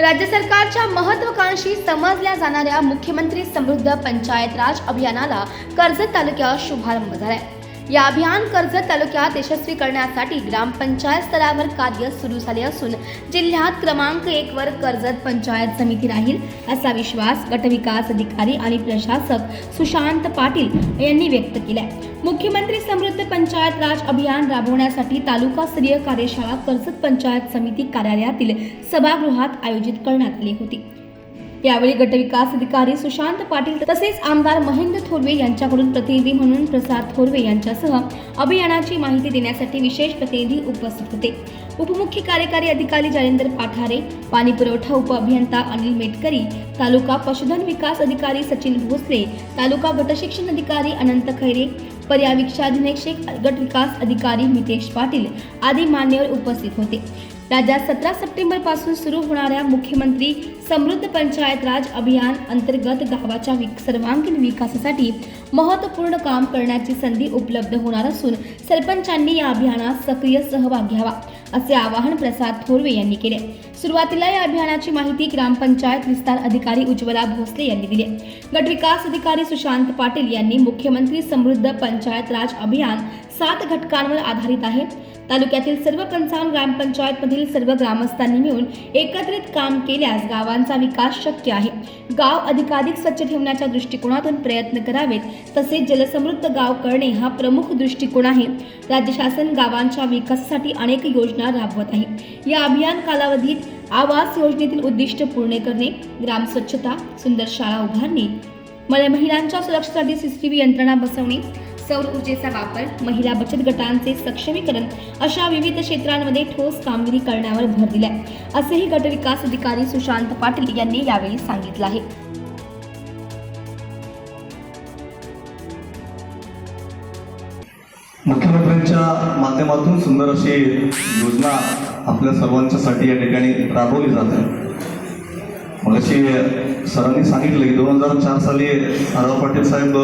राज्य सरकारच्या महत्वाकांक्षी समजल्या जाणाऱ्या मुख्यमंत्री समृद्ध पंचायत राज अभियानाला कर्जत तालुक्यात शुभारंभ झालाय. या अभियान कर्जत तालुक्यात यशस्वी करण्यासाठी ग्रामपंचायत स्तरावर कार्य सुरू झाले असून जिल्ह्यात क्रमांक एक वर कर्जत पंचायत समिती राहील असा विश्वास गटविकास अधिकारी आणि प्रशासक सुशांत पाटील यांनी व्यक्त केलाय. मुख्यमंत्री समृद्ध पंचायत राज अभियान राबवण्यासाठी तालुकास्तरीय कार्यशाळा कर्जत पंचायत समिती कार्यालयातील सभागृहात आयोजित करण्यात आली होती. यावेळी गटविकास अधिकारी सुशांत पाटील तसेच आमदार महेंद्र थोरवे यांच्याकडून प्रतिनिधी म्हणून प्रसाद थोरवे यांच्यासह अभियानाची माहिती देण्यासाठी विशेष प्रतिनिधी उपस्थित होते. उपमुख्य कार्यकारी अधिकारी जालेंद्र पाठारे पाणी पुरवठा उपअभियंता अनिल मेटकरी तालुका पशुधन विकास अधिकारी सचिन भोसले तालुका गटशिक्षण अधिकारी अनंत खैरे पर्यावेक्षाधीक्षक गट विकास अधिकारी मितेश पाटील आदी मान्यवर उपस्थित होते. राज्यात सतरा सप्टेंबरपासून सुरू होणाऱ्या मुख्यमंत्री समृद्ध पंचायत राज अभियान अंतर्गत गावाच्या विक सर्वांगीण विकासासाठी महत्त्वपूर्ण काम करण्याची संधी उपलब्ध होणार असून सरपंचांनी या अभियानात सक्रिय सहभाग घ्यावा. असे आवाहन प्रसाद थोरवे यांनी केले. सुरुवातीला या अभियानाची माहिती ग्रामपंचायत विस्तार अधिकारी उज्ज्वला भोसले यांनी दिली. गटविकास अधिकारी सुशांत पाटील यांनी मुख्यमंत्री समृद्ध पंचायत राज अभियान सात घटकांवर आधारित आहे तालुक्यातील सर्व पंचावन्न ग्रामपंचायतमधील सर्व ग्रामस्थांनी मिळून एकत्रित काम केल्यास गावांचा विकास शक्य आहे. गाव अधिकाधिक स्वच्छ ठेवण्याच्या दृष्टिकोनातून प्रयत्न करावेत तसेच जलसमृद्ध गाव करणे हा प्रमुख दृष्टिकोन आहे. राज्य शासन गावांच्या विकासासाठी अनेक योजना राबवत आहे. या अभियान कालावधीत आवास योजनेतील उद्दिष्ट पूर्ण करणे ग्राम स्वच्छता सुंदर शाळा उभारणे मला महिलांच्या सुरक्षेसाठी सीसीटीव्ही यंत्रणा बसवणे सौर ऊर्जेचा वापर महिला बचत गटांचे सक्षमीकरण अशा विविध क्षेत्रांमध्ये ठोस कामगिरी करण्यावर भर दिलाय असेही गटविकास अधिकारी सुशांत पाटील यांनी यावेळी सांगितलं आहे. मुख्यमंत्र्यांच्या माध्यमातून सुंदर अशी योजना आपल्या सर्वांच्यासाठी या ठिकाणी राबवली जाते मग अशी सरांनी सांगितलं की दोन हजार चार साली आरव पाटील साहेब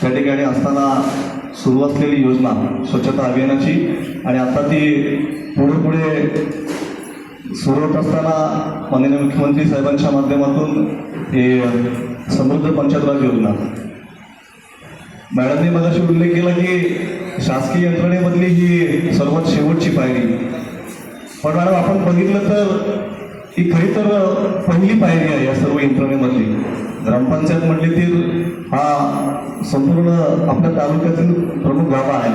त्या ठिकाणी असताना सुरू असलेली योजना स्वच्छता अभियानाची आणि आता ती पुढे पुढे सुरू होत असताना माननीय मुख्यमंत्री साहेबांच्या माध्यमातून हे समृद्ध पंचायत राज योजना. मॅडमने मगाशी उल्लेख केला की शासकीय यंत्रणेमधली ही सर्वात शेवटची पायरी. पण मॅडम आपण बघितलं तर ही खरी तर पहिली पायरी आहे या सर्व ग्रामपंचायत मंडळीतील हा संपूर्ण आपल्या तालुक्यातील प्रमुख गाभा आहे.